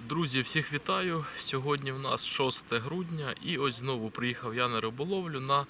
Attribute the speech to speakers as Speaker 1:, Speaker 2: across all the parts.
Speaker 1: Друзі, всіх вітаю. Сьогодні в нас 6 грудня і ось знову приїхав я на риболовлю на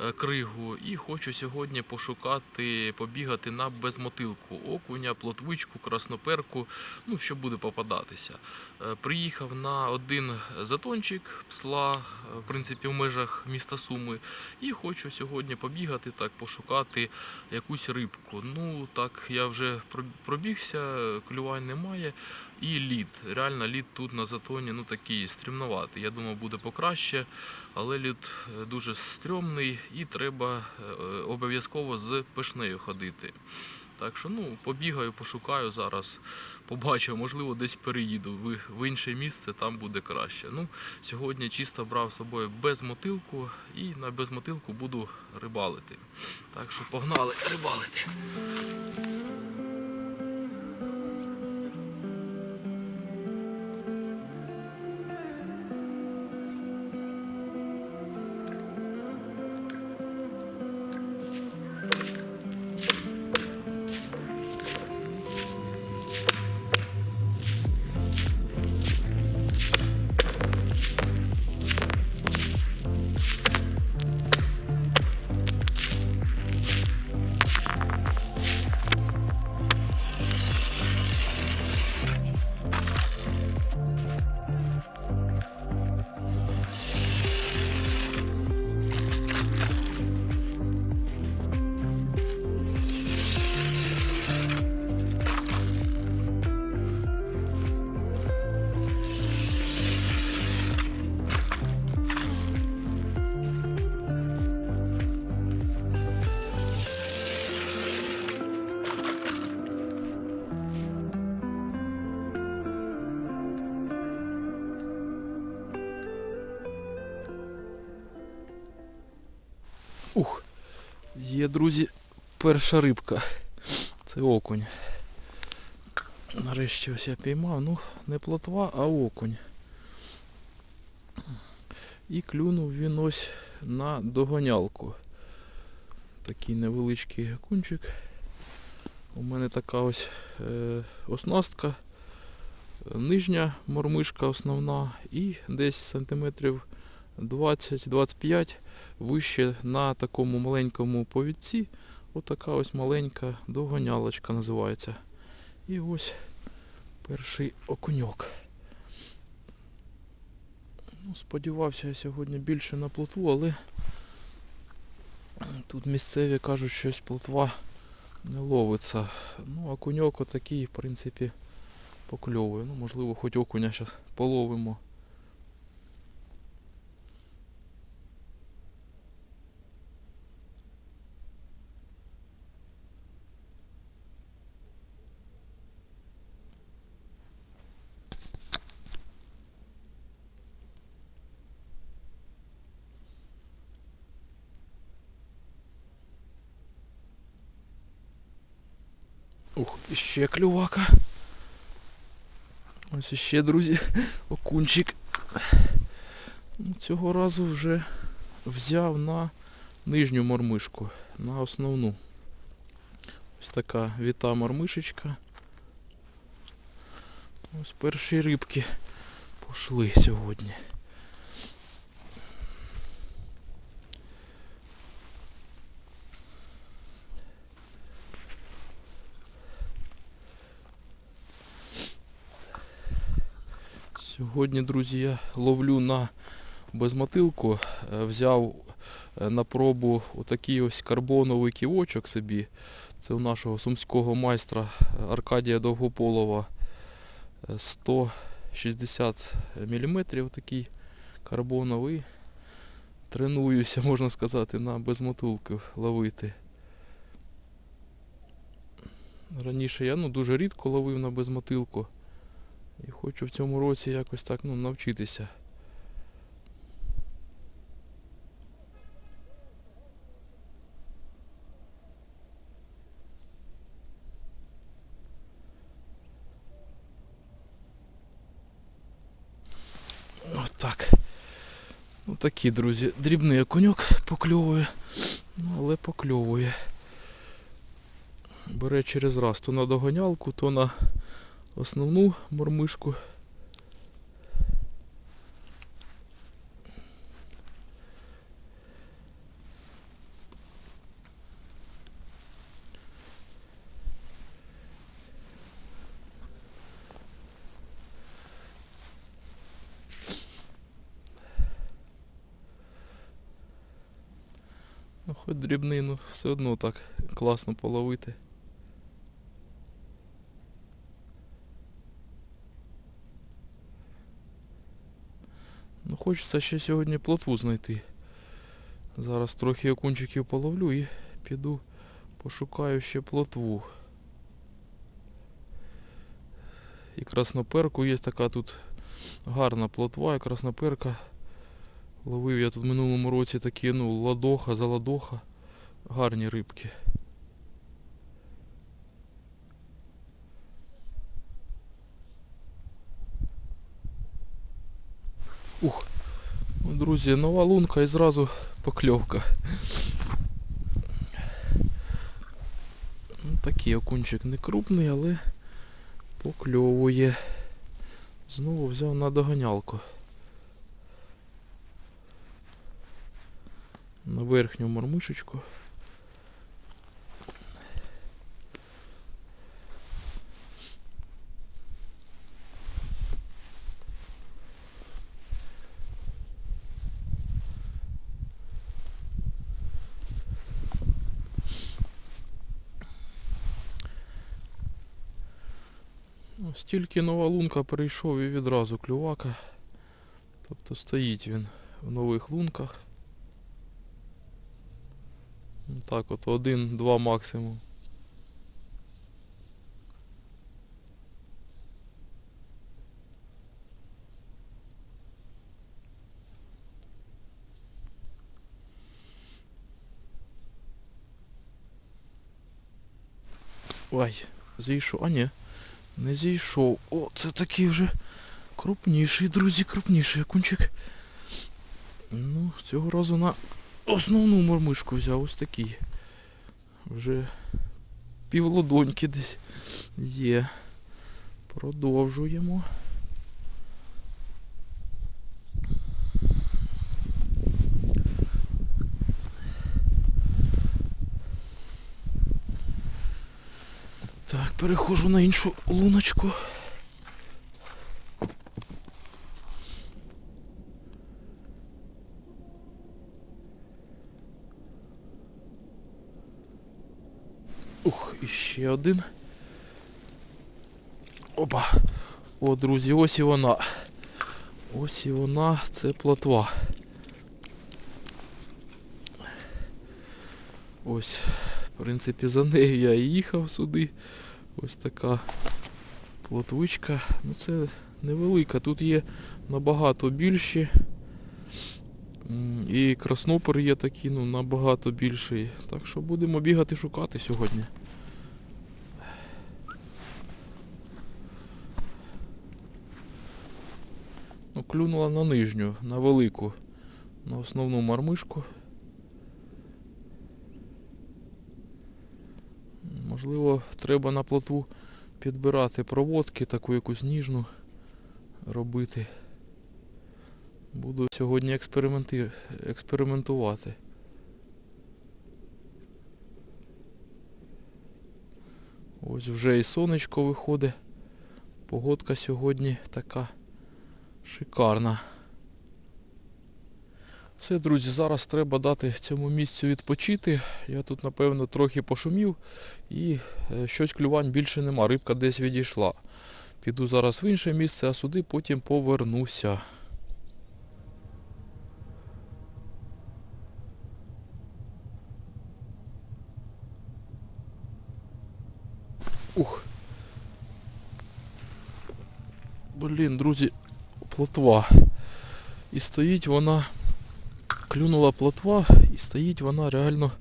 Speaker 1: е, кригу і хочу сьогодні пошукати, побігати на безмотилку, окуня, плотвичку, красноперку, ну що буде попадатися. Е, Приїхав на один затончик псла, е, в принципі, в межах міста Суми, і хочу сьогодні побігати, так пошукати якусь рибку. Ну так я вже пробігся, клювань немає. І лід. Реально лід тут на затоні ну такий стрімноватий. Я думав, буде покраще, але лід е, дуже стрьомний і треба е, обов'язково з пишнею ходити. Так що ну, побігаю, пошукаю зараз, побачу, можливо, десь переїду в, в інше місце, там буде краще. Ну, сьогодні чисто брав з собою безмотилку і на безмотилку буду рибалити. Так що погнали рибалити. Ух, є, друзі, перша рибка. Це окунь. Нарешті ось я піймав. Ну, не плотва, а окунь. І клюнув він ось на догонялку. Такий невеличкий окунчик. У мене така ось е, оснастка. Нижня мормишка основна і десь сантиметрів 20-25 вище на такому маленькому повідці. Отака ось маленька довгонялочка називається. І ось перший окуньок. Ну, сподівався я сьогодні більше на плотву, але тут місцеві кажуть, що щось плотва не ловиться. Ну, окуньок отакий, в принципі, покльовує. Ну, можливо, хоч окуня зараз половимо. Ух, іще клювака. Ось іще, друзі, окунчик. Цього разу вже взяв на нижню мормишку, на основну. Ось така віта мормишечка. Ось перші рибки пішли сьогодні. Сьогодні, друзі, ловлю на безмотилку. Е, Взяв е, на пробу отакий ось карбоновий ківочок собі. Це у нашого сумського майстра е, Аркадія Довгополова. Е, 160 мм такий карбоновий. Тренуюся, можна сказати, на безмотилку ловити. Раніше я ну, дуже рідко ловив на безмотилку. І хочу в цьому році якось так ну, навчитися. Отак. Ну такі, друзі, дрібний окуньок покльовує, ну, але покльовує. Бере через раз то на догонялку, то на основну мормишку. Ну, Хоч дрібнину, все одно так класно половити. Ну, хочеться ще сьогодні плотву знайти. Зараз трохи окунчиків половлю і піду пошукаю ще плотву. І красноперку є така тут гарна плотва і красноперка. Ловив я тут в минулому році такі, ну, ладоха, заладоха. Гарні рибки. Друзі, нова лунка і зразу покльовка. Ну, такий окунчик не крупний, але покльовує. Знову взяв на доганялку. На верхню мормишечку. Стільки нова лунка перейшов і відразу клювака. Тобто стоїть він в нових лунках. Ну, Так от один-два максимум. Ой, зійшов. А ні, не зійшов. О, це такий вже крупніший, друзі, крупніший окунчик. Ну, цього разу на основну мормишку взяв ось такий. Вже півлодоньки десь є. Продовжуємо. Так, перехожу на іншу луночку. Ух, і ще один. Опа. О, друзі, ось і вона. Ось і вона, це плотва. Ось, в принципі, за нею я і їхав сюди. Ось така плотвичка. Ну це невелика, тут є набагато більші. І краснопер є такий, ну, набагато більший. Так що будемо бігати шукати сьогодні. Ну, клюнула на нижню, на велику, на основну мармишку. Можливо, треба на плотву підбирати проводки, таку якусь ніжну робити. Буду сьогодні експерименти... експериментувати. Ось вже і сонечко виходить. Погодка сьогодні така шикарна. Все, друзі, зараз треба дати цьому місцю відпочити. Я тут, напевно, трохи пошумів і е, щось клювань більше нема. Рибка десь відійшла. Піду зараз в інше місце, а сюди потім повернуся. Ух. Блін, друзі, плотва. І стоїть вона, клюнула плотва, і стоїть вона реально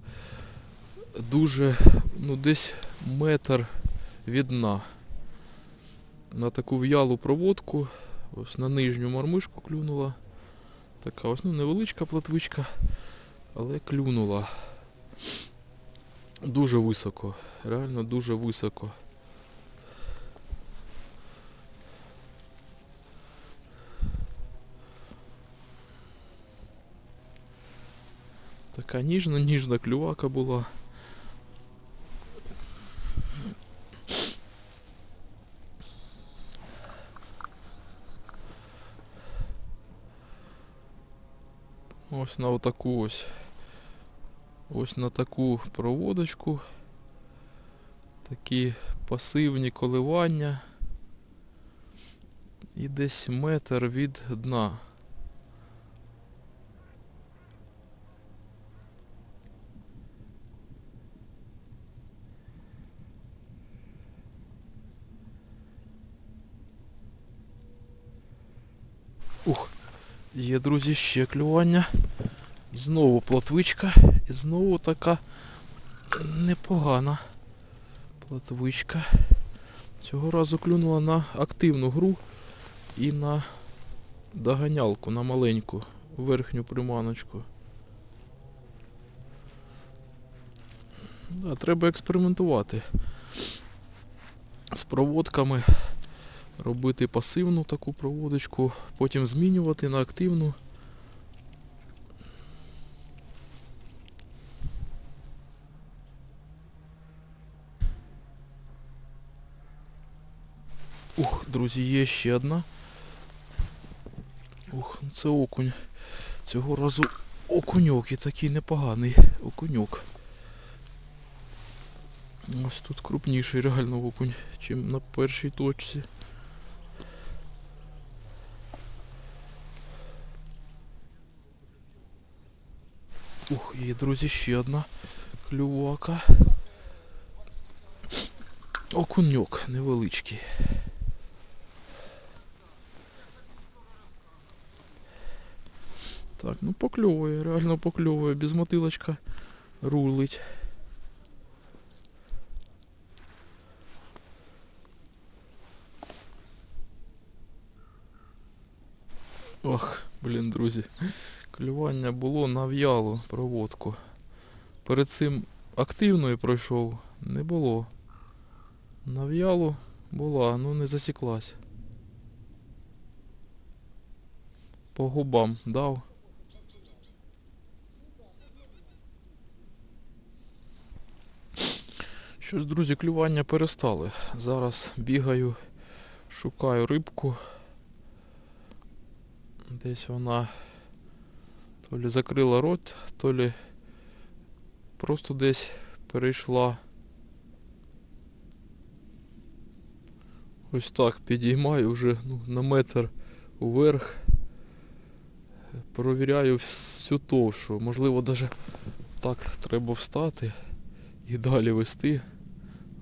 Speaker 1: дуже, ну десь метр від дна. На таку в'ялу проводку, ось на нижню мормишку клюнула. Така ось ну, невеличка плотвичка, але клюнула. Дуже високо, реально дуже високо. Така ніжна, ніжна клювака була. Ось на отаку ось ось на таку проводочку. Такі пасивні коливання. І десь метр від дна. Ух, є, друзі, ще клювання. Знову плотвичка і знову така непогана плотвичка. Цього разу клюнула на активну гру і на доганялку, на маленьку верхню приманочку. Да, треба експериментувати з проводками, робити пасивну таку проводочку, потім змінювати на активну. Ух, друзі, є ще одна. Ух, ну це окунь. Цього разу окуньок і такий непоганий окуньок. Ось тут крупніший реально окунь, чим на першій точці. Ух, є, друзі, ще одна клювака. Окуньок невеличкий. Так, ну покльовує, реально покльовує, без мотилочка рулить. Ох, блін, друзі. Клювання було на в'ялу проводку. Перед цим активною пройшов, не було. На в'ялу була, ну не засіклась. По губам дав. Щось, друзі, клювання перестали. Зараз бігаю, шукаю рибку. Десь вона то лі закрила рот, то лі просто десь перейшла. Ось так підіймаю вже ну, на метр вверх. Провіряю всю товшу. Можливо, навіть так треба встати і далі вести,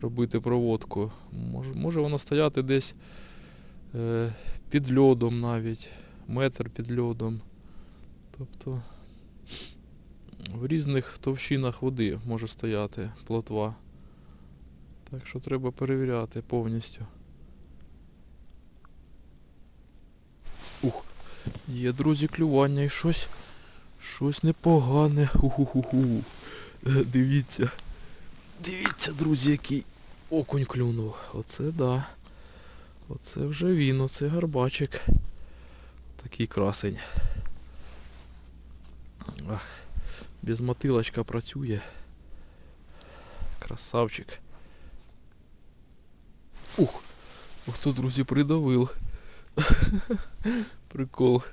Speaker 1: робити проводку. Може, може воно стояти десь е, під льодом навіть, метр під льодом. Тобто в різних товщинах води може стояти плотва. Так що треба перевіряти повністю. Ух, є, друзі, клювання і щось. Щось непогане. Ху-ху-ху-ху. Е, Дивіться. Дивіться, друзі, який окунь клюнув. Оце да. Оце вже він, оце гарбачик. Такий красень. Без мотилочка працює. Красавчик. Ух! Ух, хто, друзі, придавив. Прикол.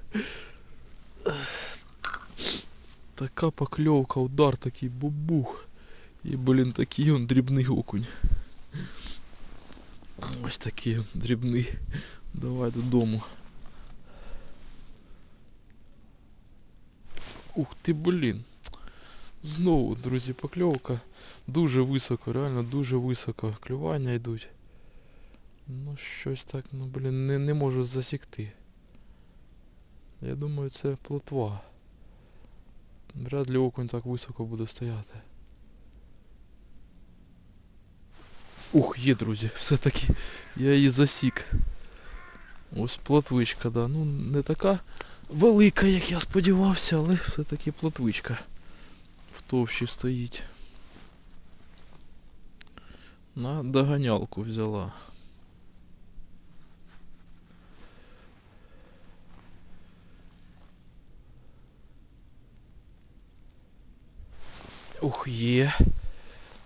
Speaker 1: Така покльовка, удар такий бубух. І, блін, такий он дрібний окунь. Ось такий он дрібний. Давай додому. Ух ти, блін. Знову, друзі, покльовка. Дуже високо, реально дуже високо. Клювання йдуть. Ну, щось так, ну блін, не, не можу засікти. Я думаю, це плотва. Вряд ли окунь так високо буде стояти. Ух, є, друзі, все-таки я її засік. Ось плотвичка, да. Ну, не така велика, як я сподівався, але все-таки плотвичка в товщі стоїть. На доганялку взяла. Ух, є.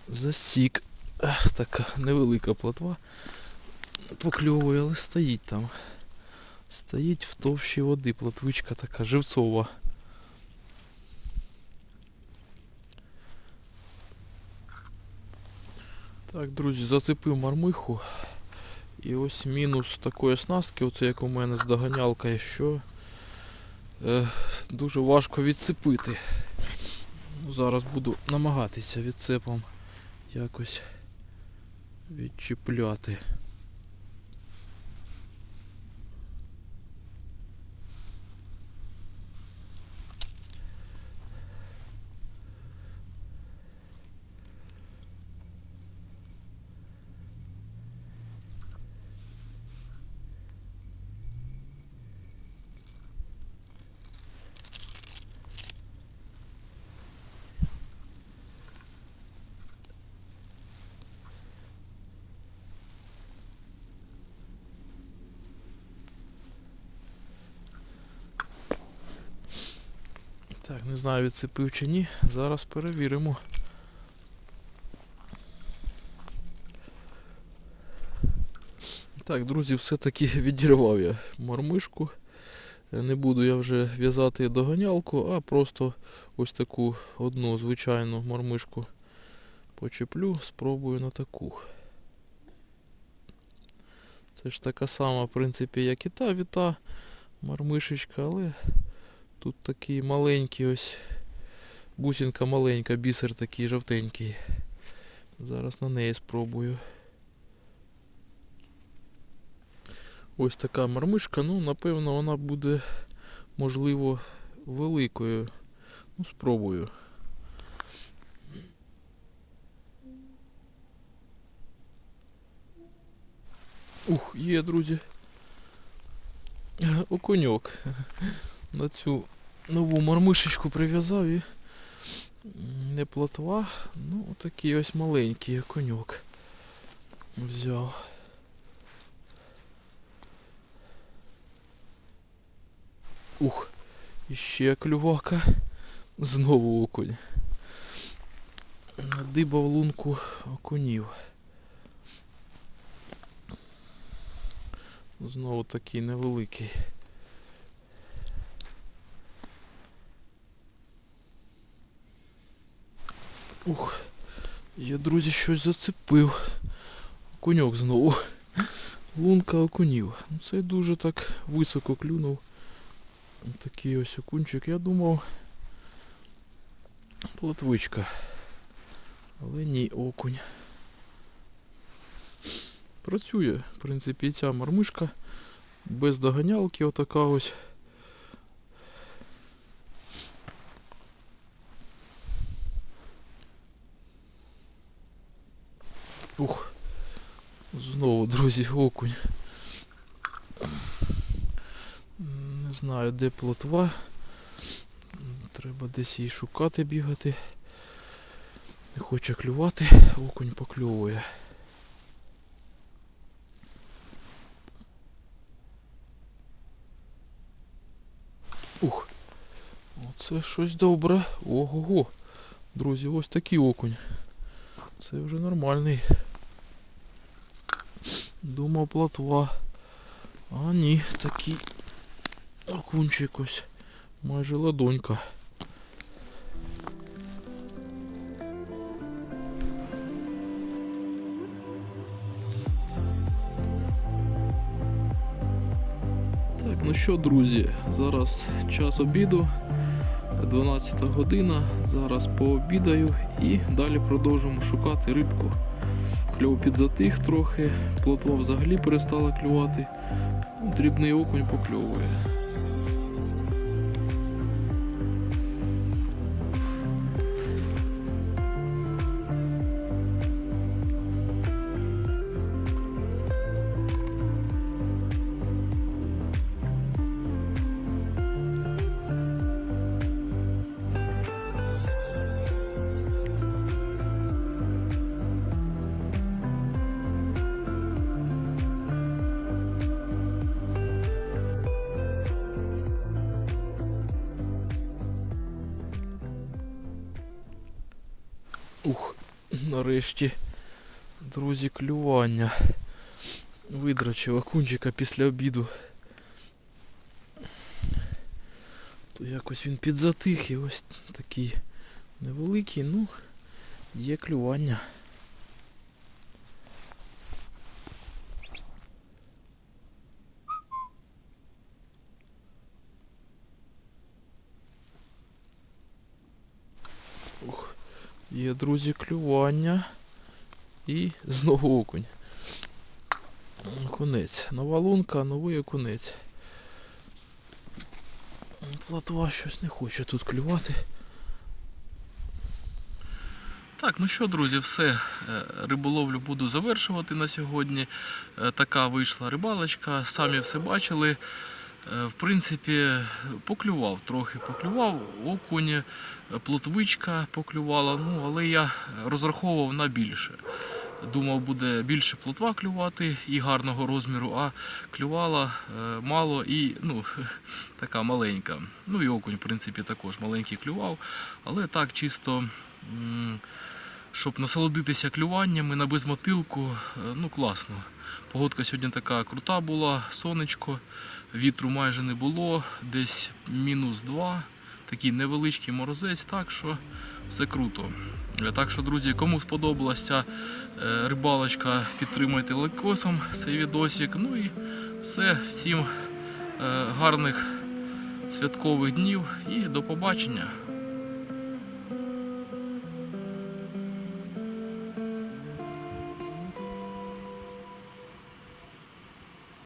Speaker 1: Засік. Ах, така невелика плотва. Покльовує, але стоїть там. Стоїть в товщі води, плотвичка така живцова. Так, друзі, зацепив мармиху. І ось мінус такої оснастки, оце як у мене з доганялкою, що е, дуже важко відцепити. Ну, зараз буду намагатися відцепом якось відчіпляти. Так, не знаю, відцепив чи ні. Зараз перевіримо. Так, друзі, все-таки відірвав я мармишку. Е, Не буду я вже в'язати доганялку, а просто ось таку одну звичайну мармишку почеплю, спробую на таку. Це ж така сама, в принципі, як і та віта мармишечка, але Тут такий маленький ось бусинка маленька, бісер такий жовтенький. Зараз на неї спробую. Ось така мармишка, ну напевно вона буде можливо великою. Ну, спробую. Ух, є, друзі. Окуньок на цю нову мармишечку прив'язав і не плотва, ну такий ось маленький коньок взяв. Ух, іще клювака. Знову окунь. Надибав лунку окунів. Знову такий невеликий. Ух, я, друзі, щось зацепив. Окуньок знову. Лунка окунів. Ну, Це дуже так високо клюнув. Такий ось окунчик. Я думав. Плотвичка. Але ні, окунь. Працює, в принципі, ця мармишка. Без доганялки отака ось. Ух. Знову, друзі, окунь. Не знаю, де плотва. Треба десь її шукати, бігати. Не хоче клювати, окунь покльовує. Ух. Оце щось добре. Ого-го. Друзі, ось такий окунь. Це вже нормальний. Думав плотва. А ні, такий окунчик ось. Майже ладонька. Так, ну що, друзі, зараз час обіду. 12 година. Зараз пообідаю і далі продовжимо шукати рибку. Кльов підзатих трохи, плотва взагалі перестала клювати. Дрібний окунь покльовує. Нарешті, друзі, клювання. Видрачив окунчика після обіду. То якось він підзатих і ось такий невеликий, ну, є клювання. Є, друзі, клювання. І знову окунь. Окунець. Нова лунка, новий окунець. Платва щось не хоче тут клювати. Так, ну що, друзі, все. Е, Риболовлю буду завершувати на сьогодні. Е, Така вийшла рибалочка, самі все бачили. Е, В принципі, поклював, трохи поклював, окунь, е, плотвичка поклювала, ну, але я розраховував на більше. Думав, буде більше плотва клювати і гарного розміру, а клювала е, мало і ну, така маленька. Ну і окунь, в принципі, також маленький клював, але так чисто. щоб насолодитися клюваннями на безмотилку, ну класно. Погодка сьогодні така крута була, сонечко, вітру майже не було, десь мінус 2, такий невеличкий морозець, так що все круто. Так що, друзі, кому сподобалася е, рибалочка, підтримайте лайкосом цей відосик. Ну і все, всім е, гарних святкових днів і до побачення.